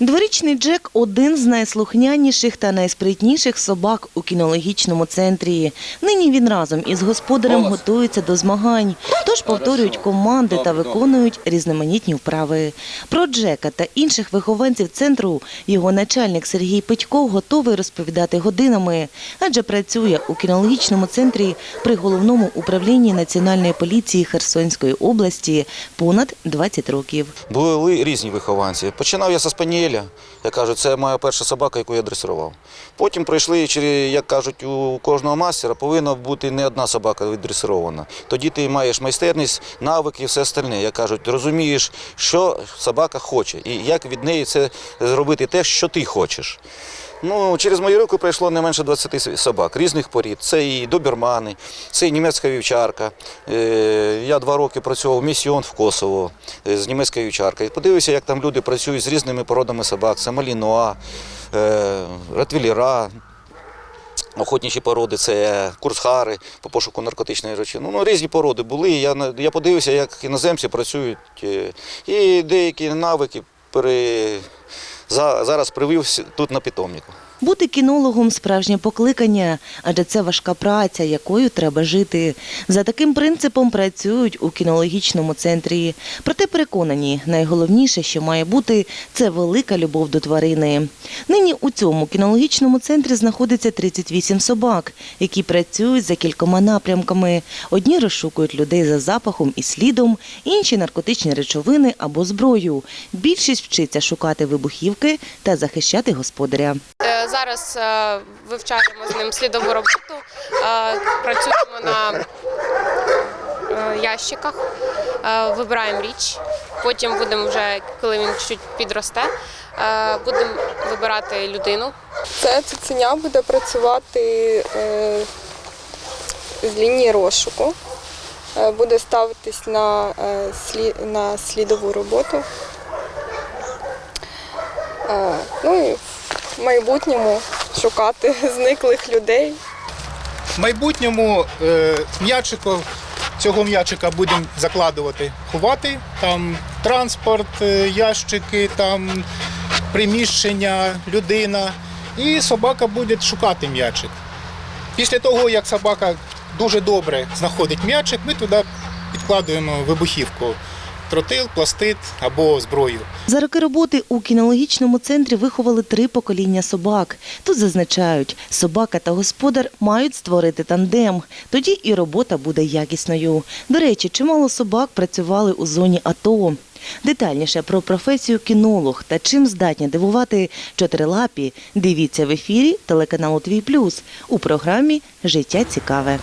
Дворічний Джек один з найслухняніших та найспритніших собак у кінологічному центрі. Нині він разом із господарем готується до змагань, тож повторюють команди та виконують різноманітні вправи. Про Джека та інших вихованців центру його начальник Сергій Петько готовий розповідати годинами, адже працює у кінологічному центрі при головному управлінні Національної поліції Херсонської області понад 20 років. Були різні вихованці. Починав я зі спанієля. Я кажу, це моя перша собака, яку я дресирував. Потім пройшли, як кажуть, у кожного мастера повинна бути не одна собака віддресирована. Тоді ти маєш майстерність, навики і все остальне. Як кажуть, розумієш, що собака хоче, і як від неї це зробити те, що ти хочеш. Ну, через мої руки пройшло не менше 20 собак різних порід. Це і добермани, це і німецька вівчарка. Е, Я два роки працював місіон в Косово е, з німецькою вівчаркою. Подивився, як там люди працюють з різними породами собак. Це малінуа, е, ротвейлера, Охотніші породи це курсхари по пошуку наркотичної речовини. Ну, різні породи були. Я, я подивився, як іноземці працюють. І деякі навики пере... за- зараз привів тут на питомнику. Бути кінологом справжнє покликання, адже це важка праця, якою треба жити. За таким принципом працюють у кінологічному центрі. Проте переконані, найголовніше, що має бути, це велика любов до тварини. Нині у цьому кінологічному центрі знаходиться 38 собак, які працюють за кількома напрямками. Одні розшукують людей за запахом і слідом, інші наркотичні речовини або зброю. Більшість вчиться шукати вибухівки та захищати господаря. Зараз е, вивчаємо з ним слідову роботу, е, працюємо на е, ящиках, вибираємо річ. Потім будемо вже, коли він чуть підросте, будемо вибирати людину. Це цуценя буде працювати з лінії розшуку, буде ставитись на, на слідову роботу. Ну і в майбутньому шукати зниклих людей. В майбутньому е, м'ячиків, цього м'ячика будемо закладувати, ховати. Там транспорт, е, ящики, там приміщення, людина. І собака буде шукати м'ячик. Після того, як собака дуже добре знаходить м'ячик, ми туди підкладуємо вибухівку. Тротил, пластит або зброю. За роки роботи у кінологічному центрі виховали три покоління собак. Тут зазначають, собака та господар мають створити тандем. Тоді і робота буде якісною. До речі, чимало собак працювали у зоні АТО. Детальніше про професію кінолог та чим здатні дивувати чотирилапі. Дивіться в ефірі телеканалу Твій Плюс у програмі Життя цікаве.